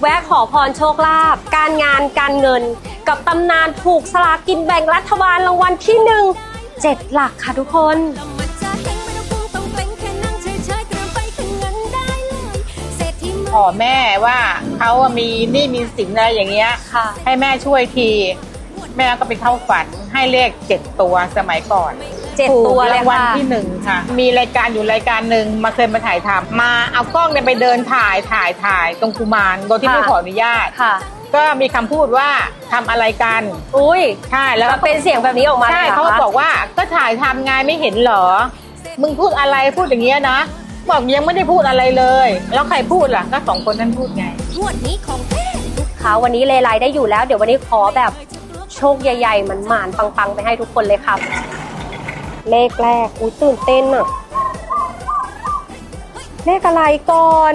แวะขอพรโชคลาภการงานการเงิน กับตำนานถูกสลากกินแบ่งรัฐบาลรางวัลที่หนึ่งเจ็ดหลักค่ะทุกคนเรามาจะเฮงไม่ต้องพุ่งต้องเกรงแค่นั่งเฉยๆเตรียมไปขึ้นเงินได้เลยเศรษฐีขอแม่ว่าเขาอะมีหนี่มีสินอะไรอย่างเงี้ย ค่ะ ให้แม่ช่วยที แม่ก็ไปเข้าฝันให้เลขเจ็ดตัวสมัยก่อน เจ็ดตัวเลยถูกรางวัลค่ะที่หนึ่งค่ะ มีรายการอยู่รายการหนึ่งมาเคยมาถ่ายทำมาเอากล้องเนี่ยไปเดินถ่ายถ่ายถ่ายตรงกุมารโดยที่ไม่ขออนุญาต ค่ะ ก็มีคำพูดว่าทำอะไรกัน อุ้ยใช่แล้วแล้วเป็นเสียงแบบนี้ออกมาใช่ลยหรเขาคะบอกว่าก็ถ่ายทำไงไม่เห็นเหรอ มึงพูดอะไรพูดอย่างเงี้ยนะ บอกยังไม่ได้พูดอะไรเลย แล้วใครพูดล่ะก็สองคนนั้นพูดไง งวดนี้ของแท้ทุกค่ะวันนี้เลไลได้อยู่แล้ว เดี๋ยววันนี้ขอแบบโชคใหญ่ๆมันหมานๆปังๆ ไปให้ทุกคนเลยครับ เลขแรก อุ้ยตื่นเต้นอะเลขอะไรก่อน